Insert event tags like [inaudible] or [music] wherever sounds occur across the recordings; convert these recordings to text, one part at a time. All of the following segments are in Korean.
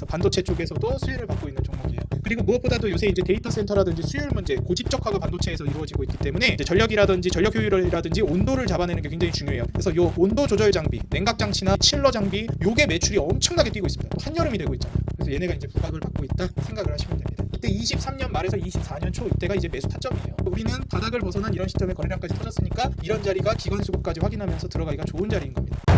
그래서 반도체 쪽에서도 수혜를 받고 있는 종목이에요. 그리고 무엇보다도 요새 이제 데이터 센터라든지 수율 문제, 고집적화가 반도체에서 이루어지고 있기 때문에 전력이라든지 전력 효율이라든지 온도를 잡아내는 게 굉장히 중요해요. 그래서 요 온도 조절 장비, 냉각 장치나 칠러 장비, 요게 매출이 엄청나게 뛰고 있습니다. 또 한여름이 되고 있잖아요. 그래서 얘네가 이제 부각을 받고 있다 생각을 하시면 됩니다. 이때 23년 말에서 24년 초 이때가 이제 매수 타점이에요. 우리는 바닥을 벗어난 이런 시점에 거래량까지 터졌으니까 이런 자리가 기관 수급까지 확인하면서 들어가기가 좋은 자리인 겁니다.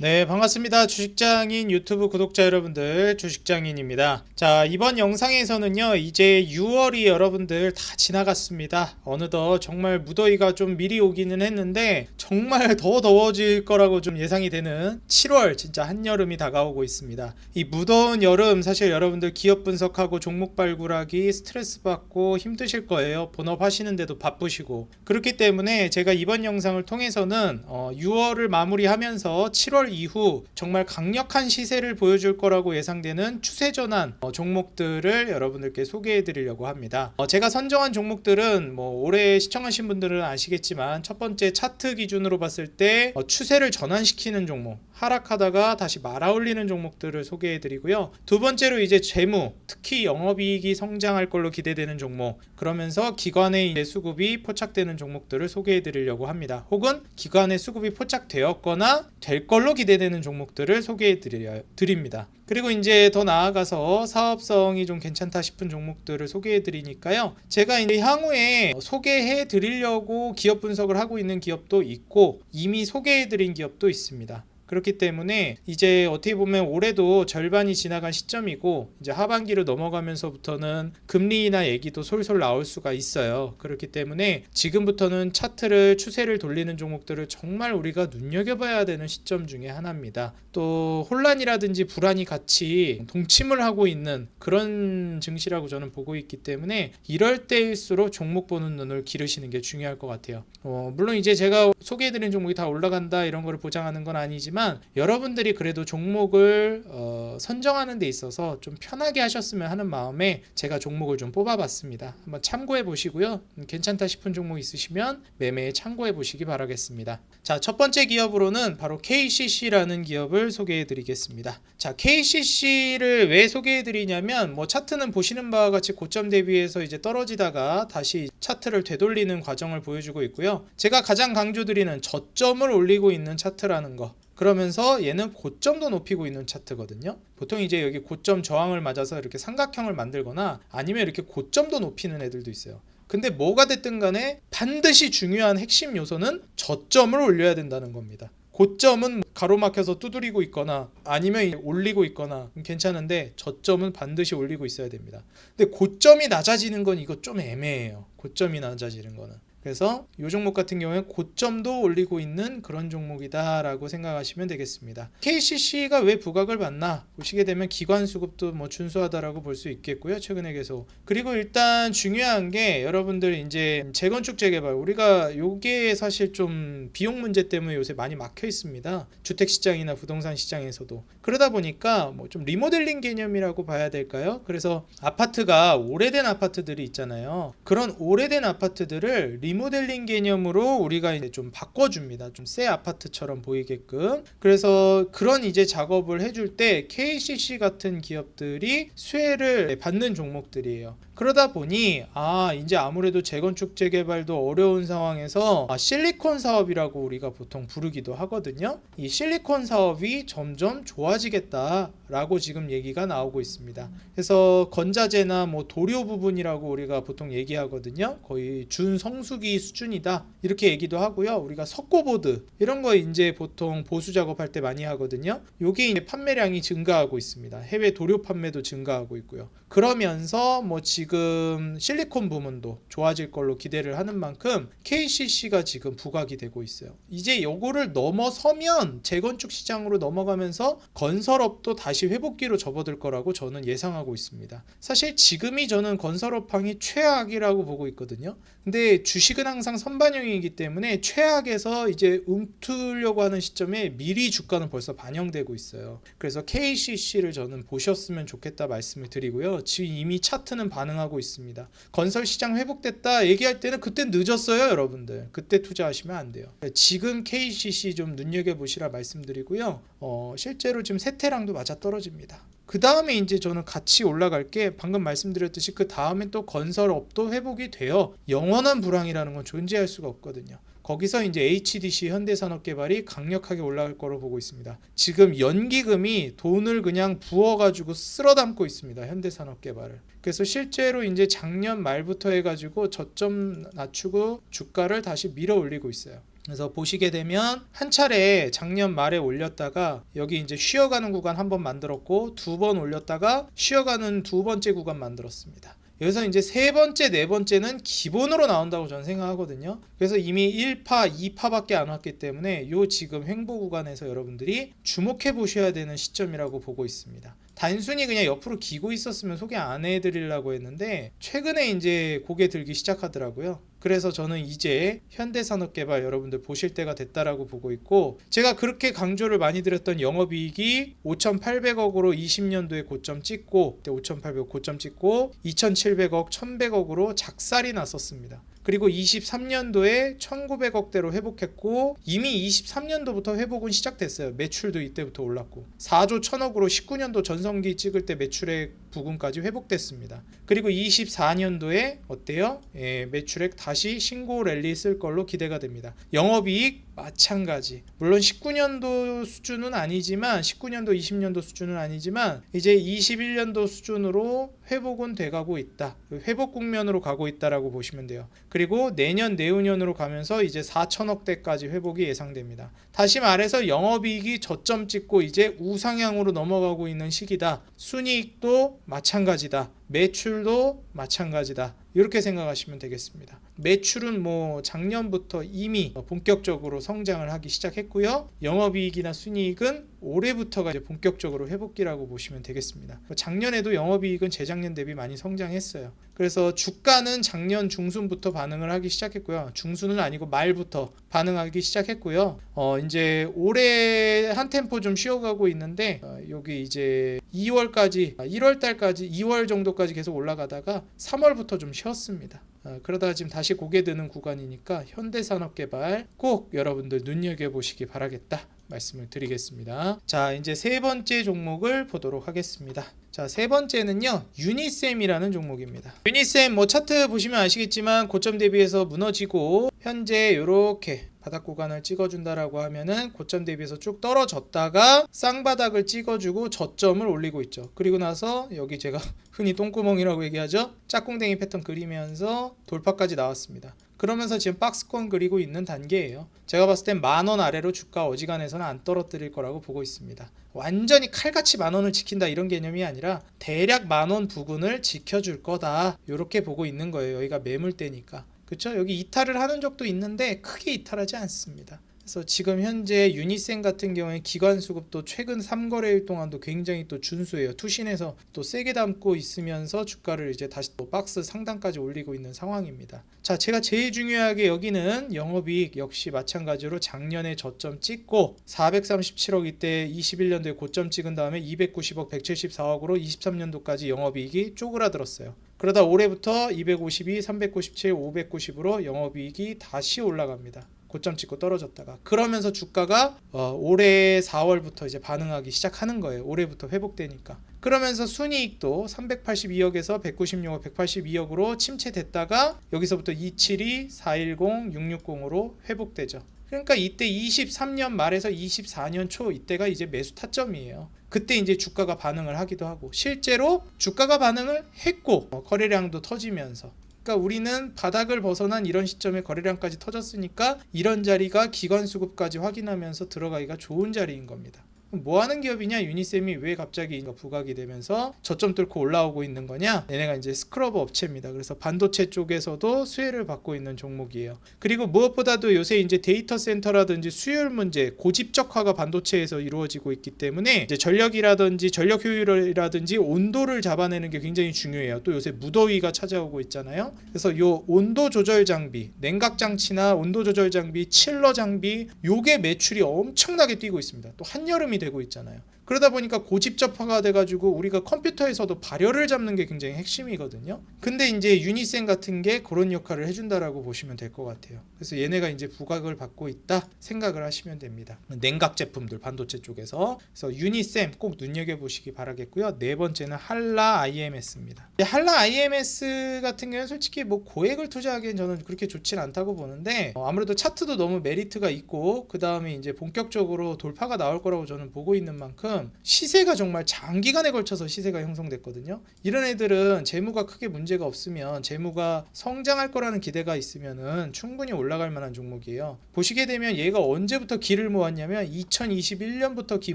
네, 반갑습니다. 주식장인 유튜브 구독자 여러분들, 주식장인입니다. 자, 이번 영상에서는요, 이제 6월이 여러분들 다 지나갔습니다. 어느덧 정말 무더위가 좀 미리 오기는 했는데, 정말 [laughs] 더 더워질 거라고 좀 예상이 되는 7월, 진짜 한여름이 다가오고 있습니다. 이 무더운 여름, 사실 여러분들 기업 분석하고 종목 발굴하기 스트레스 받고 힘드실 거예요. 본업 하시는데도 바쁘시고. 그렇기 때문에 제가 이번 영상을 통해서는 어, 6월을 마무리하면서 7월 이후 정말 강력한 시세를 보여줄 거라고 예상되는 추세 전환 어, 종목들을 여러분들께 소개해 드리려고 합니다. 어, 제가 선정한 종목들은 뭐 올해 시청하신 분들은 아시겠지만 첫 번째 차트 기준으로 봤을 때 어, 추세를 전환시키는 종목 하락하다가 다시 말아올리는 종목들을 소개해 드리고요. 두 번째로 이제 재무, 특히 영업이익이 성장할 걸로 기대되는 종목, 그러면서 기관의 수급이 포착되는 종목들을 소개해 드리려고 합니다. 혹은 기관의 수급이 포착되었거나 될 걸로 기대되는 종목들을 소개해 드려- 드립니다. 그리고 이제 더 나아가서 사업성이 좀 괜찮다 싶은 종목들을 소개해 드리니까요. 제가 이제 향후에 소개해 드리려고 기업 분석을 하고 있는 기업도 있고 이미 소개해 드린 기업도 있습니다. 그렇기 때문에 이제 어떻게 보면 올해도 절반이 지나간 시점이고 이제 하반기로 넘어가면서부터는 금리나 얘기도 솔솔 나올 수가 있어요. 그렇기 때문에 지금부터는 차트를 추세를 돌리는 종목들을 정말 우리가 눈여겨봐야 되는 시점 중에 하나입니다. 또 혼란이라든지 불안이 같이 동침을 하고 있는 그런 증시라고 저는 보고 있기 때문에 이럴 때일수록 종목 보는 눈을 기르시는 게 중요할 것 같아요. 어, 물론 이제 제가 소개해드린 종목이 다 올라간다 이런 거를 보장하는 건 아니지만 여러분들이 그래도 종목을 어, 선정하는 데 있어서 좀 편하게 하셨으면 하는 마음에 제가 종목을 좀 뽑아봤습니다. 한번 참고해 보시고요. 음, 괜찮다 싶은 종목 있으시면 매매에 참고해 보시기 바라겠습니다. 자, 첫 번째 기업으로는 바로 KCC라는 기업을 소개해 드리겠습니다. 자, KCC를 왜 소개해 드리냐면 뭐 차트는 보시는 바와 같이 고점 대비해서 이제 떨어지다가 다시 차트를 되돌리는 과정을 보여주고 있고요. 제가 가장 강조드리는 저점을 올리고 있는 차트라는 거. 그러면서 얘는 고점도 높이고 있는 차트거든요. 보통 이제 여기 고점 저항을 맞아서 이렇게 삼각형을 만들거나 아니면 이렇게 고점도 높이는 애들도 있어요. 근데 뭐가 됐든 간에 반드시 중요한 핵심 요소는 저점을 올려야 된다는 겁니다. 고점은 가로막혀서 두드리고 있거나 아니면 올리고 있거나 괜찮은데 저점은 반드시 올리고 있어야 됩니다. 근데 고점이 낮아지는 건 이거 좀 애매해요. 고점이 낮아지는 거는. 그래서 이 종목 같은 경우에 고점도 올리고 있는 그런 종목이다라고 생각하시면 되겠습니다. KCC가 왜 부각을 받나 보시게 되면 기관 수급도 뭐 준수하다라고 볼 수 있겠고요. 최근에 계속 그리고 일단 중요한 게 여러분들 이제 재건축 재개발 우리가 요게 사실 좀 비용 문제 때문에 요새 많이 막혀 있습니다. 주택 시장이나 부동산 시장에서도 그러다 보니까 뭐 좀 리모델링 개념이라고 봐야 될까요? 그래서 아파트가 오래된 아파트들이 있잖아요. 그런 오래된 아파트들을 리모델링 개념으로 우리가 이제 좀 바꿔줍니다. 좀 새 아파트처럼 보이게끔. 그래서 그런 이제 작업을 해줄 때 KCC 같은 기업들이 수혜를 받는 종목들이에요. 그러다 보니 아 이제 아무래도 재건축 재개발도 어려운 상황에서 아, 실리콘 사업이라고 우리가 보통 부르기도 하거든요. 이 실리콘 사업이 점점 좋아지겠다라고 지금 얘기가 나오고 있습니다. 그래서 건자재나 뭐 도료 부분이라고 우리가 보통 얘기하거든요. 거의 준성수 기 수준이다 이렇게 얘기도 하고요. 우리가 석고보드 이런 거 이제 보통 보수 작업할 때 많이 하거든요. 요게 이제 판매량이 증가하고 있습니다. 해외 도료 판매도 증가하고 있고요. 그러면서 뭐 지금 실리콘 부문도 좋아질 걸로 기대를 하는 만큼 KCC가 지금 부각이 되고 있어요. 이제 요거를 넘어서면 재건축 시장으로 넘어가면서 건설업도 다시 회복기로 접어들 거라고 저는 예상하고 있습니다. 사실 지금이 저는 건설업황이 최악이라고 보고 있거든요. 근데 주식은 항상 선반영이기 때문에 최악에서 이제 움트려고 하는 시점에 미리 주가는 벌써 반영되고 있어요. 그래서 KCC를 저는 보셨으면 좋겠다 말씀을 드리고요. 지금 이미 차트는 반응하고 있습니다. 건설 시장 회복됐다 얘기할 때는 그때 늦었어요, 여러분들. 그때 투자하시면 안 돼요. 지금 KCC 좀 눈여겨 보시라 말씀드리고요. 어, 실제로 지금 세태랑도 맞아 떨어집니다. 그 다음에 이제 저는 같이 올라갈 게 방금 말씀드렸듯이 그 다음에 또 건설업도 회복이 되어 영원한 불황이라는 건 존재할 수가 없거든요. 거기서 이제 HDC 현대산업개발이 강력하게 올라갈 거로 보고 있습니다. 지금 연기금이 돈을 그냥 부어가지고 쓸어 담고 있습니다. 현대산업개발을. 그래서 실제로 이제 작년 말부터 해가지고 저점 낮추고 주가를 다시 밀어 올리고 있어요. 그래서 보시게 되면 한 차례 작년 말에 올렸다가 여기 이제 쉬어가는 구간 한 번 만들었고 두 번 올렸다가 쉬어가는 두 번째 구간 만들었습니다. 여기서 이제 세 번째, 네 번째는 기본으로 나온다고 저는 생각하거든요. 그래서 이미 1파, 2파밖에 안 왔기 때문에 요 지금 횡보 구간에서 여러분들이 주목해 보셔야 되는 시점이라고 보고 있습니다. 단순히 그냥 옆으로 기고 있었으면 소개 안 해드리려고 했는데 최근에 이제 고개 들기 시작하더라고요. 그래서 저는 이제 현대산업개발 여러분들 보실 때가 됐다라고 보고 있고 제가 그렇게 강조를 많이 드렸던 영업이익이 5,800억으로 20년도에 고점 찍고 그때 5,800억 고점 찍고 2,700억, 1,100억으로 작살이 났었습니다. 그리고 23년도에 1,900억대로 회복했고 이미 23년도부터 회복은 시작됐어요. 매출도 이때부터 올랐고 4조 1,000억으로 19년도 전성기 찍을 때 매출액 부분까지 회복됐습니다. 그리고 24년도에 어때요? 예, 매출액 다시 신고 랠리 쓸 걸로 기대가 됩니다. 영업이익 마찬가지. 물론 19년도 수준은 아니지만 19년도 20년도 수준은 아니지만 이제 21년도 수준으로 회복은 돼가고 있다. 회복 국면으로 가고 있다라고 보시면 돼요. 그리고 내년 내후년으로 가면서 이제 4천억대까지 회복이 예상됩니다. 다시 말해서 영업이익이 저점 찍고 이제 우상향으로 넘어가고 있는 시기다. 순이익도 마찬가지다. 매출도 마찬가지다. 이렇게 생각하시면 되겠습니다. 매출은 뭐 작년부터 이미 본격적으로 성장을 하기 시작했고요. 영업이익이나 순이익은 올해부터가 이제 본격적으로 회복기라고 보시면 되겠습니다. 작년에도 영업이익은 재작년 대비 많이 성장했어요. 그래서 주가는 작년 중순부터 반응을 하기 시작했고요. 중순은 아니고 말부터 반응하기 시작했고요. 어 이제 올해 한 템포 좀 쉬어가고 있는데 어, 여기 이제 2월까지 1월 달까지 2월 정도까지 계속 올라가다가 3월부터 좀 쉬었습니다. 어, 그러다가 지금 다시 고개 드는 구간이니까 현대산업개발 꼭 여러분들 눈여겨 보시기 바라겠다. 말씀을 드리겠습니다. 자, 이제 세 번째 종목을 보도록 하겠습니다. 자, 세 번째는요. 유니셈이라는 종목입니다. 유니셈 뭐 차트 보시면 아시겠지만 고점 대비해서 무너지고 현재 이렇게 바닥 구간을 찍어준다라고 하면은 고점 대비해서 쭉 떨어졌다가 쌍바닥을 찍어주고 저점을 올리고 있죠. 그리고 나서 여기 제가 [laughs] 흔히 똥구멍이라고 얘기하죠. 짝꿍댕이 패턴 그리면서 돌파까지 나왔습니다. 그러면서 지금 박스권 그리고 있는 단계예요. 제가 봤을 땐 만 원 아래로 주가 어지간해서는 안 떨어뜨릴 거라고 보고 있습니다. 완전히 칼같이 만 원을 지킨다 이런 개념이 아니라 대략 만 원 부근을 지켜줄 거다 이렇게 보고 있는 거예요. 여기가 매물대니까. 그렇죠? 여기 이탈을 하는 적도 있는데 크게 이탈하지 않습니다. 그래서 지금 현재 유니센 같은 경우에 기관 수급도 최근 3거래일 동안도 굉장히 또 준수해요. 투신에서 또 세게 담고 있으면서 주가를 이제 다시 또 박스 상단까지 올리고 있는 상황입니다. 자, 제가 제일 중요하게 여기는 영업이익 역시 마찬가지로 작년에 저점 찍고 437억 이때 21년도에 고점 찍은 다음에 290억 174억으로 23년도까지 영업이익이 쪼그라들었어요. 그러다 올해부터 252, 397, 590으로 영업이익이 다시 올라갑니다. 고점 찍고 떨어졌다가 그러면서 주가가 어, 올해 4월부터 이제 반응하기 시작하는 거예요. 올해부터 회복되니까. 그러면서 순이익도 382억에서 196억, 182억으로 침체됐다가 여기서부터 272, 410, 660으로 회복되죠. 그러니까 이때 23년 말에서 24년 초 이때가 이제 매수 타점이에요. 그때 이제 주가가 반응을 하기도 하고 실제로 주가가 반응을 했고 어, 거래량도 터지면서 그러니까 우리는 바닥을 벗어난 이런 시점에 거래량까지 터졌으니까 이런 자리가 기관 수급까지 확인하면서 들어가기가 좋은 자리인 겁니다. 뭐 하는 기업이냐? 유니셈이 왜 갑자기 부각이 되면서 저점 뚫고 올라오고 있는 거냐? 얘네가 이제 스크러버 업체입니다. 그래서 반도체 쪽에서도 수혜를 받고 있는 종목이에요. 그리고 무엇보다도 요새 이제 데이터 센터라든지 수율 문제, 고집적화가 반도체에서 이루어지고 있기 때문에 이제 전력이라든지 전력 효율이라든지 온도를 잡아내는 게 굉장히 중요해요. 또 요새 무더위가 찾아오고 있잖아요. 그래서 요 온도 조절 장비, 냉각 장치나 온도 조절 장비, 칠러 장비 요게 매출이 엄청나게 뛰고 있습니다. 또 한여름이 되고 있잖아요. 그러다 보니까 고집적화가 돼가지고 우리가 컴퓨터에서도 발열을 잡는 게 굉장히 핵심이거든요. 근데 이제 유니센 같은 게 그런 역할을 해준다라고 보시면 될 것 같아요. 그래서 얘네가 이제 부각을 받고 있다 생각을 하시면 됩니다. 냉각 제품들 반도체 쪽에서 그래서 유니셈 꼭 눈여겨 보시기 바라겠고요. 네 번째는 한라 IMS입니다. 한라 IMS 같은 경우는 솔직히 뭐 고액을 투자하기엔 저는 그렇게 좋진 않다고 보는데 어, 아무래도 차트도 너무 메리트가 있고 그 다음에 이제 본격적으로 돌파가 나올 거라고 저는 보고 있는 만큼 시세가 정말 장기간에 걸쳐서 시세가 형성됐거든요. 이런 애들은 재무가 크게 문제가 없으면 재무가 성장할 거라는 기대가 있으면은 충분히 올라갈 만한 종목이에요. 보시게 되면 얘가 언제부터 기를 모았냐면 2021년부터 기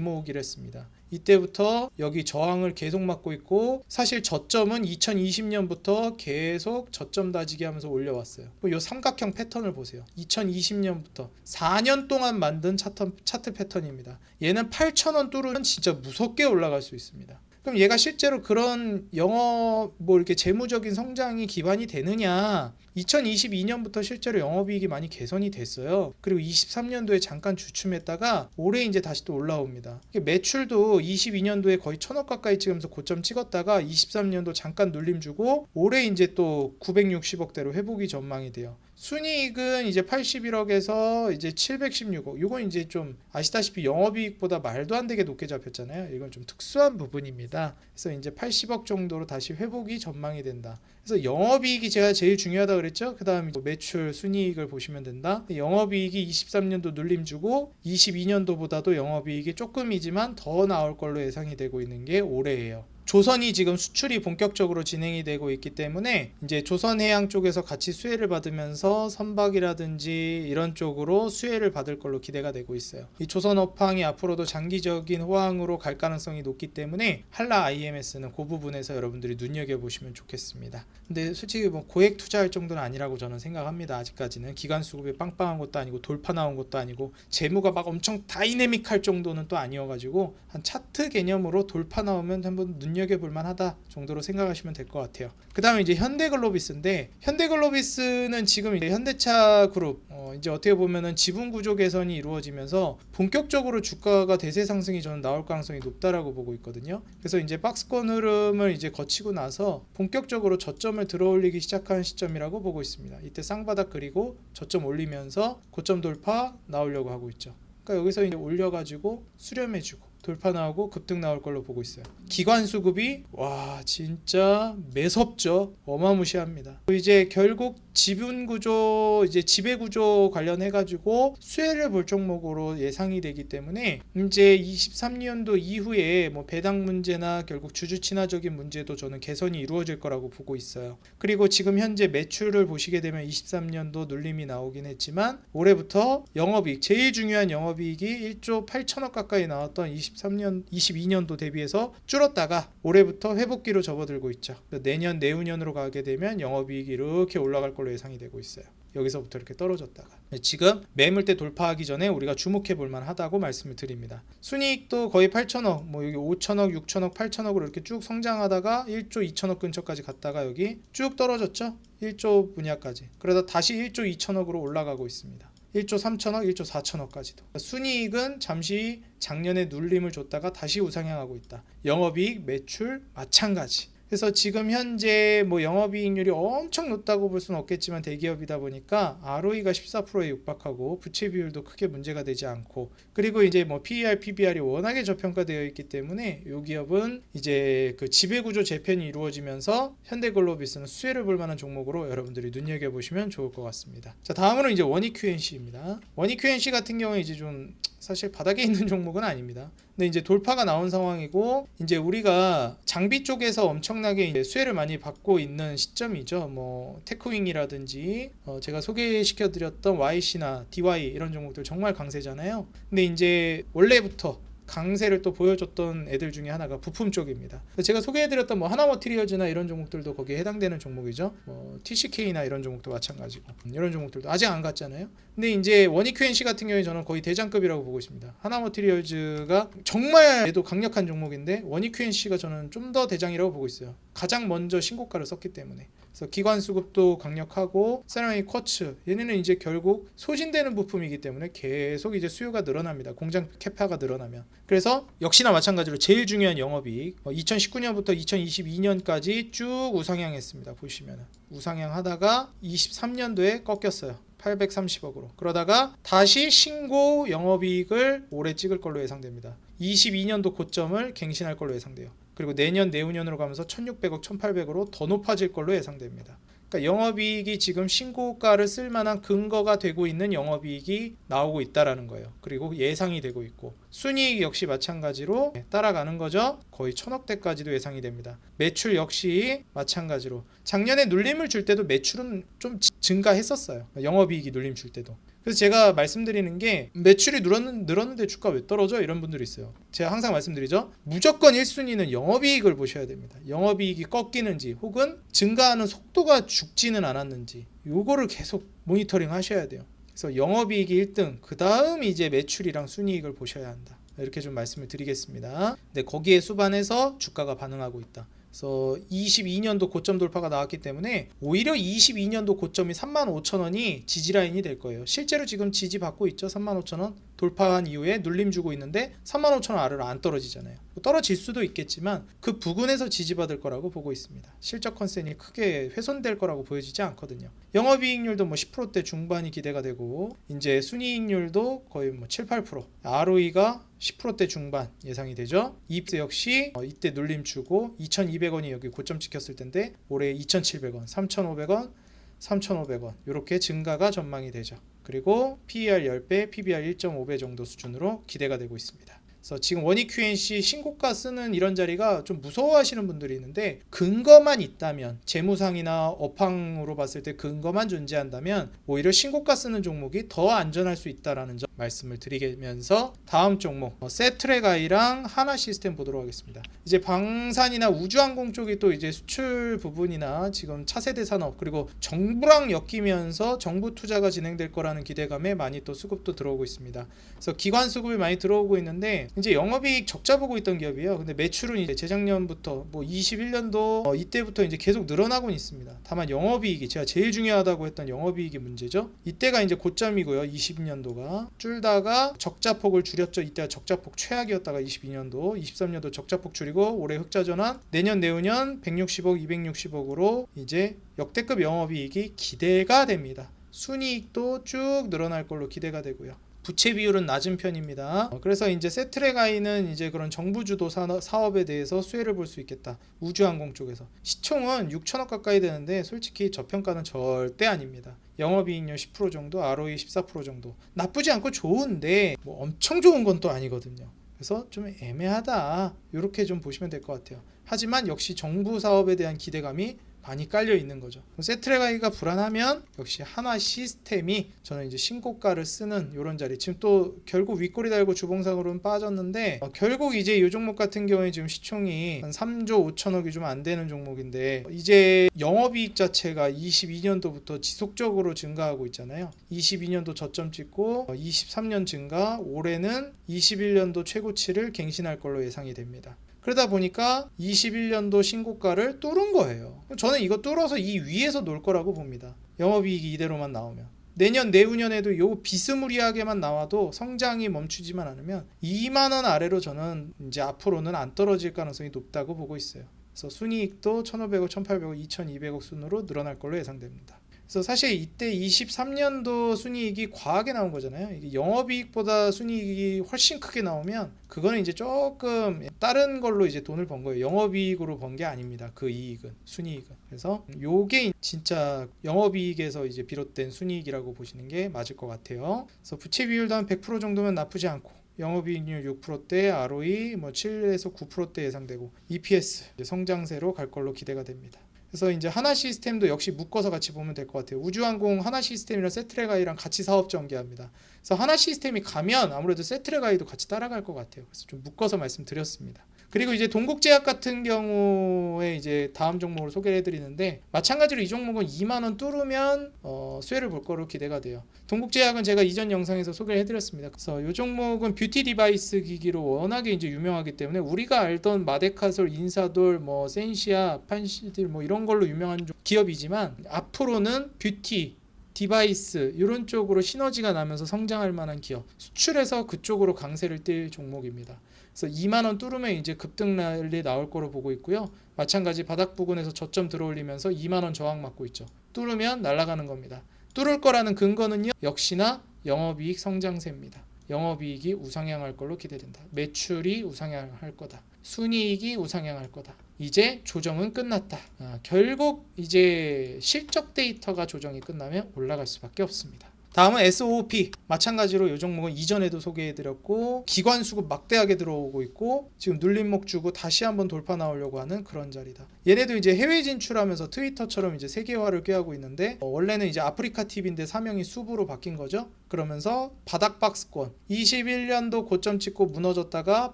모으기를 했습니다. 이때부터 여기 저항을 계속 맞고 있고 사실 저점은 2020년부터 계속 저점 다지기 하면서 올려왔어요. 이 삼각형 패턴을 보세요. 2020년부터 4년 동안 만든 차트, 차트 패턴입니다. 얘는 8,000원 뚫으면 진짜 무섭게 올라갈 수 있습니다. 그럼 얘가 실제로 그런 영업 뭐 이렇게 재무적인 성장이 기반이 되느냐? 2022년부터 실제로 영업이익이 많이 개선이 됐어요. 그리고 23년도에 잠깐 주춤했다가 올해 이제 다시 또 올라옵니다. 매출도 22년도에 거의 천억 가까이 찍으면서 고점 찍었다가 23년도 잠깐 눌림 주고 올해 이제 또 960억대로 회복이 전망이 돼요. 순이익은 이제 81억에서 이제 716억. 이건 이제 좀 아시다시피 영업이익보다 말도 안 되게 높게 잡혔잖아요. 이건 좀 특수한 부분입니다. 그래서 이제 80억 정도로 다시 회복이 전망이 된다. 그래서 영업이익이 제가 제일 중요하다 그랬죠. 그다음 뭐 매출 순이익을 보시면 된다. 영업이익이 23년도 눌림 주고 22년도보다도 영업이익이 조금이지만 더 나올 걸로 예상이 되고 있는 게 올해예요. 조선이 지금 수출이 본격적으로 진행이 되고 있기 때문에 이제 조선해양 쪽에서 같이 수혜를 받으면서 선박이라든지 이런 쪽으로 수혜를 받을 걸로 기대가 되고 있어요. 이 조선 업황이 앞으로도 장기적인 호황으로 갈 가능성이 높기 때문에 한라 IMS는 그 부분에서 여러분들이 눈여겨 보시면 좋겠습니다. 근데 솔직히 뭐 고액 투자할 정도는 아니라고 저는 생각합니다. 아직까지는 기간 수급이 빵빵한 것도 아니고 돌파 나온 것도 아니고 재무가 막 엄청 다이내믹할 정도는 또 아니어가지고 한 차트 개념으로 돌파 나오면 한번 눈 눈여겨볼 만하다 정도로 생각하시면 될 것 같아요. 그 다음에 이제 현대글로비스인데 현대글로비스는 지금 이제 현대차 그룹 어 이제 어떻게 보면은 지분 구조 개선이 이루어지면서 본격적으로 주가가 대세 상승이 저는 나올 가능성이 높다라고 보고 있거든요. 그래서 이제 박스권 흐름을 이제 거치고 나서 본격적으로 저점을 들어올리기 시작한 시점이라고 보고 있습니다. 이때 쌍바닥 그리고 저점 올리면서 고점 돌파 나오려고 하고 있죠. 그러니까 여기서 이제 올려가지고 수렴해주고 돌파 나오고 급등 나올 걸로 보고 있어요. 기관 수급이 와 진짜 매섭죠. 어마무시합니다. 이제 결국 지분 구조 이제 지배 구조 관련해 가지고 수혜를 볼 종목으로 예상이 되기 때문에 이제 23년도 이후에 뭐 배당 문제나 결국 주주 친화적인 문제도 저는 개선이 이루어질 거라고 보고 있어요. 그리고 지금 현재 매출을 보시게 되면 23년도 눌림이 나오긴 했지만 올해부터 영업이익 제일 중요한 영업이익이 1조 8천억 가까이 나왔던 23년 22년도 대비해서 줄었다가 올해부터 회복기로 접어들고 있죠. 내년 내후년으로 가게 되면 영업이익이 이렇게 올라갈 걸로 예상이 되고 있어요. 여기서부터 이렇게 떨어졌다가 지금 매물대 돌파하기 전에 우리가 주목해 볼 만하다고 말씀을 드립니다. 순이익도 거의 8천억, 뭐 여기 5천억, 6천억, 8천억으로 이렇게 쭉 성장하다가 1조 2천억 근처까지 갔다가 여기 쭉 떨어졌죠. 1조 분야까지. 그러다 다시 1조 2천억으로 올라가고 있습니다. 1조 3천억, 1조 4천억까지도. 순이익은 잠시 작년에 눌림을 줬다가 다시 우상향하고 있다. 영업이익, 매출 마찬가지. 그래서 지금 현재 뭐 영업이익률이 엄청 높다고 볼 수는 없겠지만 대기업이다 보니까 ROE가 14%에 육박하고 부채 비율도 크게 문제가 되지 않고 그리고 이제 뭐 PER, PBR이 워낙에 저평가되어 있기 때문에 이 기업은 이제 그 지배구조 재편이 이루어지면서 현대글로비스는 수혜를 볼 만한 종목으로 여러분들이 눈여겨 보시면 좋을 것 같습니다. 자 다음으로 이제 원익 QNC입니다. 원익 QNC 같은 경우에 이제 좀 사실 바닥에 있는 [laughs] 종목은 아닙니다. 근데 이제 돌파가 나온 상황이고 이제 우리가 장비 쪽에서 엄청나게 수혜를 많이 받고 있는 시점이죠. 뭐 테크윙이라든지 어 제가 소개시켜 드렸던 YC나 DY 이런 종목들 정말 강세잖아요. 근데 이제 원래부터 강세를 또 보여줬던 애들 중에 하나가 부품 쪽입니다. 제가 소개해드렸던 뭐 하나 머티리얼즈나 이런 종목들도 거기에 해당되는 종목이죠. 뭐 TCK나 이런 종목도 마찬가지고 음, 이런 종목들도 아직 안 갔잖아요. 근데 이제 원익 QNC 같은 경우에 저는 거의 대장급이라고 보고 있습니다. 하나 머티리얼즈가 정말 얘도 강력한 종목인데 원익 QNC가 저는 좀 더 대장이라고 보고 있어요. 가장 먼저 신고가를 썼기 때문에. 그래서 기관 수급도 강력하고 세라믹 쿼츠 얘네는 이제 결국 소진되는 부품이기 때문에 계속 이제 수요가 늘어납니다. 공장 캐파가 늘어나면. 그래서 역시나 마찬가지로 제일 중요한 영업이익 2019년부터 2022년까지 쭉 우상향했습니다. 보시면은 우상향 하다가 23년도에 꺾였어요. 830억으로. 그러다가 다시 신고 영업이익을 올해 찍을 걸로 예상됩니다. 22년도 고점을 갱신할 걸로 예상돼요. 그리고 내년 내후년으로 가면서 1,600억, 1,800으로 더 높아질 걸로 예상됩니다. 그러니까 영업이익이 지금 신고가를 쓸 만한 근거가 되고 있는 영업이익이 나오고 있다라는 거예요. 그리고 예상이 되고 있고 순이익 역시 마찬가지로 따라가는 거죠. 거의 천억대까지도 예상이 됩니다. 매출 역시 마찬가지로 작년에 눌림을 줄 때도 매출은 좀 지- 증가했었어요. 영업이익이 눌림 줄 때도. 그래서 제가 말씀드리는 게 매출이 늘었는, 늘었는데 주가 왜 떨어져? 이런 분들이 있어요. 제가 항상 말씀드리죠. 무조건 1순위는 영업이익을 보셔야 됩니다. 영업이익이 꺾이는지 혹은 증가하는 속도가 죽지는 않았는지 요거를 계속 모니터링 하셔야 돼요. 그래서 영업이익이 1등, 그 다음 이제 매출이랑 순이익을 보셔야 한다. 이렇게 좀 말씀을 드리겠습니다. 근데 거기에 수반해서 주가가 반응하고 있다. 그래서 22년도 고점 돌파가 나왔기 때문에 오히려 22년도 고점이 35,000원이 지지 라인이 될 거예요. 실제로 지금 지지 받고 있죠. 35,000원 돌파한 이후에 눌림 주고 있는데 35,000원 아래로 안 떨어지잖아요. 뭐 떨어질 수도 있겠지만 그 부근에서 지지받을 거라고 보고 있습니다. 실적 컨센이 크게 훼손될 거라고 보여지지 않거든요. 영업이익률도 뭐 10%대 중반이 기대가 되고 이제 순이익률도 거의 뭐 7, 8% ROE가 10%대 중반 예상이 되죠. 이프스 역시 어, 이때 눌림 주고 2,200원이 여기 고점 찍혔을 텐데 올해 2,700원, 3,500원, 3,500원 이렇게 증가가 전망이 되죠. 그리고 PER 10배, PBR 1.5배 정도 수준으로 기대가 되고 있습니다. 그래서 지금 원익 QNC 신고가 쓰는 이런 자리가 좀 무서워하시는 분들이 있는데 근거만 있다면 재무상이나 업황으로 봤을 때 근거만 존재한다면 오히려 신고가 쓰는 종목이 더 안전할 수 있다라는 점 말씀을 드리면서 다음 종목 어, 세트레가이랑 하나 시스템 보도록 하겠습니다. 이제 방산이나 우주항공 쪽이 또 이제 수출 부분이나 지금 차세대 산업 그리고 정부랑 엮이면서 정부 투자가 진행될 거라는 기대감에 많이 또 수급도 들어오고 있습니다. 그래서 기관 수급이 많이 들어오고 있는데 이제 영업이익 적자 보고 있던 기업이에요. 근데 매출은 이제 재작년부터 뭐 21년도 어, 이때부터 이제 계속 늘어나고 있습니다. 다만 영업이익이 제가 제일 중요하다고 했던 영업이익이 문제죠. 이때가 이제 고점이고요. 20년도가 줄다가 적자폭을 줄였죠. 이때가 적자폭 최악이었다가 22년도, 23년도 적자폭 줄이고 올해 흑자 전환, 내년 내후년 160억, 260억으로 이제 역대급 영업이익이 기대가 됩니다. 순이익도 쭉 늘어날 걸로 기대가 되고요. 부채 비율은 낮은 편입니다. 어, 그래서 이제 세트레가이는 이제 그런 정부 주도 사업에 대해서 수혜를 볼 수 있겠다. 우주항공 쪽에서 시총은 6천억 가까이 되는데 솔직히 저평가는 절대 아닙니다. 영업이익률 10% 정도, ROE 14% 정도 나쁘지 않고 좋은데 뭐 엄청 좋은 건 또 아니거든요. 그래서 좀 애매하다. 이렇게 좀 보시면 될 것 같아요. 하지만 역시 정부 사업에 대한 기대감이 많이 깔려 있는 거죠. 세트레가이가 불안하면 역시 하나 시스템이 저는 이제 신고가를 쓰는 이런 자리. 지금 또 결국 윗꼬리 달고 주봉상으로는 빠졌는데 어, 결국 이제 이 종목 같은 경우에 지금 시총이 한 3조 5천억이 좀 안 되는 종목인데 이제 영업이익 자체가 22년도부터 지속적으로 증가하고 있잖아요. 22년도 저점 찍고 어, 23년 증가, 올해는 21년도 최고치를 갱신할 걸로 예상이 됩니다. 그러다 보니까 21년도 신고가를 뚫은 거예요. 저는 이거 뚫어서 이 위에서 놀 거라고 봅니다. 영업이익이 이대로만 나오면. 내년 내후년에도 요 비스무리하게만 나와도 성장이 멈추지만 않으면 2만 원 아래로 저는 이제 앞으로는 안 떨어질 가능성이 높다고 보고 있어요. 그래서 순이익도 1,500억, 1,800억, 2,200억 순으로 늘어날 걸로 예상됩니다. 그래서 사실 이때 23년도 순이익이 과하게 나온 거잖아요. 이게 영업이익보다 순이익이 훨씬 크게 나오면 그거는 이제 조금 다른 걸로 이제 돈을 번 거예요. 영업이익으로 번 게 아닙니다. 그 이익은 순이익은. 그래서 요게 진짜 영업이익에서 이제 비롯된 순이익이라고 보시는 게 맞을 것 같아요. 그래서 부채 비율도 한 100% 정도면 나쁘지 않고 영업이익률 6%대, ROE 뭐 7에서 9%대 예상되고 EPS 성장세로 갈 걸로 기대가 됩니다. 그래서 이제 하나 시스템도 역시 묶어서 같이 보면 될 것 같아요. 우주항공 하나 시스템이랑 세트레가이랑 같이 사업 전개합니다. 그래서 하나 시스템이 가면 아무래도 세트레가이도 같이 따라갈 것 같아요. 그래서 좀 묶어서 말씀드렸습니다. 그리고 이제 동국제약 같은 경우에 이제 다음 종목을 소개해 드리는데 마찬가지로 이 종목은 2만 원 뚫으면 어, 수혜를 볼 거로 기대가 돼요. 동국제약은 제가 이전 영상에서 소개를 해드렸습니다. 그래서 이 종목은 뷰티 디바이스 기기로 워낙에 이제 유명하기 때문에 우리가 알던 마데카솔, 인사돌, 뭐 센시아, 판시딜 뭐 이런 걸로 유명한 종- 기업이지만 앞으로는 뷰티 디바이스 이런 쪽으로 시너지가 나면서 성장할 만한 기업 수출해서 그쪽으로 강세를 띨 종목입니다. 그래서 2만 원 뚫으면 이제 급등 랠리 나올 거로 보고 있고요. 마찬가지 바닥 부근에서 저점 들어올리면서 2만 원 저항 맞고 있죠. 뚫으면 날아가는 겁니다. 뚫을 거라는 근거는요. 역시나 영업이익 성장세입니다. 영업이익이 우상향할 걸로 기대된다. 매출이 우상향할 거다. 순이익이 우상향할 거다. 이제 조정은 끝났다. 아, 결국 이제 실적 데이터가 조정이 끝나면 올라갈 수밖에 없습니다. 다음은 SOP 마찬가지로 이 종목은 이전에도 소개해드렸고 기관 수급 막대하게 들어오고 있고 지금 눌림목 주고 다시 한번 돌파 나오려고 하는 그런 자리다. 얘네도 이제 해외 진출하면서 트위터처럼 이제 세계화를 꾀하고 있는데 어, 원래는 이제 아프리카 TV인데 사명이 수부로 바뀐 거죠. 그러면서 바닥 박스권 21년도 고점 찍고 무너졌다가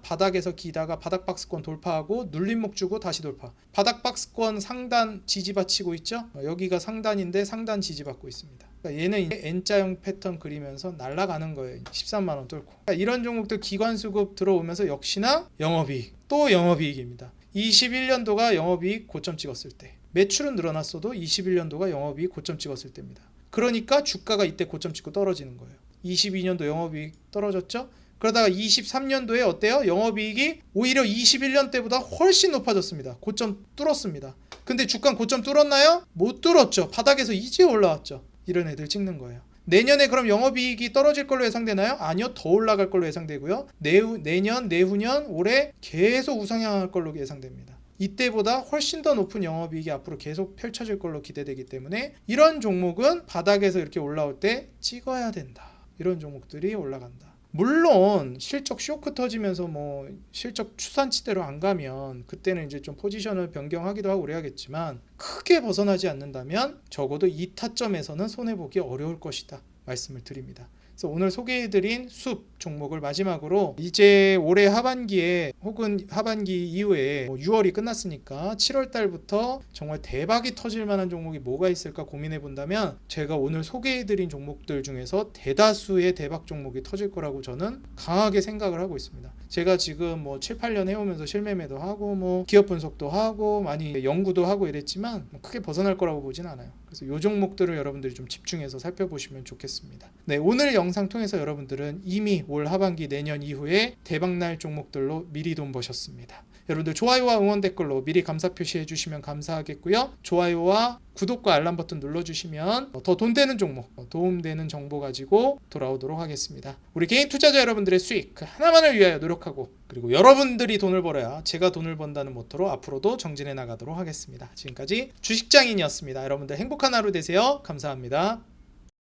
바닥에서 기다가 바닥 박스권 돌파하고 눌림목 주고 다시 돌파. 바닥 박스권 상단 지지받치고 있죠. 어, 여기가 상단인데 상단 지지받고 있습니다. 그러니까 얘는 N자형 패턴 그리면서 날아가는 거예요. 13만 원 뚫고. 그러니까 이런 종목들 기관 수급 들어오면서 역시나 영업이익 또 영업이익입니다. 21년도가 영업이익 고점 찍었을 때 매출은 늘어났어도 21년도가 영업이익 고점 찍었을 때입니다. 그러니까 주가가 이때 고점 찍고 떨어지는 거예요. 22년도 영업이익 떨어졌죠? 그러다가 23년도에 어때요? 영업이익이 오히려 21년 때보다 훨씬 높아졌습니다. 고점 뚫었습니다. 근데 주가 고점 뚫었나요? 못 뚫었죠. 바닥에서 이제 올라왔죠. 이런 애들 찍는 거예요. 내년에 그럼 영업이익이 떨어질 걸로 예상되나요? 아니요, 더 올라갈 걸로 예상되고요. 내후, 내년, 내후년, 올해 계속 우상향할 걸로 예상됩니다. 이때보다 훨씬 더 높은 영업이익이 앞으로 계속 펼쳐질 걸로 기대되기 때문에 이런 종목은 바닥에서 이렇게 올라올 때 찍어야 된다. 이런 종목들이 올라간다. 물론 실적 쇼크 터지면서 뭐 실적 추산치대로 안 가면 그때는 이제 좀 포지션을 변경하기도 하고 그래야겠지만 크게 벗어나지 않는다면 적어도 이 타점에서는 손해 보기 어려울 것이다 말씀을 드립니다. 그래서 오늘 소개해드린 숲 종목을 마지막으로 이제 올해 하반기에 혹은 하반기 이후에 뭐 6월이 끝났으니까 7월 달부터 정말 대박이 터질 만한 종목이 뭐가 있을까 고민해 본다면 제가 오늘 소개해드린 종목들 중에서 대다수의 대박 종목이 터질 거라고 저는 강하게 생각을 하고 있습니다. 제가 지금 뭐 7, 8년 해오면서 실매매도 하고 뭐 기업 분석도 하고 많이 연구도 하고 이랬지만 뭐 크게 벗어날 거라고 보진 않아요. 그래서 요 종목들을 여러분들이 좀 집중해서 살펴보시면 좋겠습니다. 네, 오늘 영상 통해서 여러분들은 이미 올 하반기 내년 이후에 대박날 종목들로 미리 돈 버셨습니다. 여러분들 좋아요와 응원 댓글로 미리 감사 표시해 주시면 감사하겠고요. 좋아요와 구독과 알람 버튼 눌러주시면 더 돈 되는 종목, 어, 도움되는 정보 가지고 돌아오도록 하겠습니다. 우리 개인 투자자 여러분들의 수익 그 하나만을 위하여 노력하고 그리고 여러분들이 돈을 벌어야 제가 돈을 번다는 모토로 앞으로도 정진해 나가도록 하겠습니다. 지금까지 주식장인이었습니다. 여러분들 행복한 하루 되세요. 감사합니다.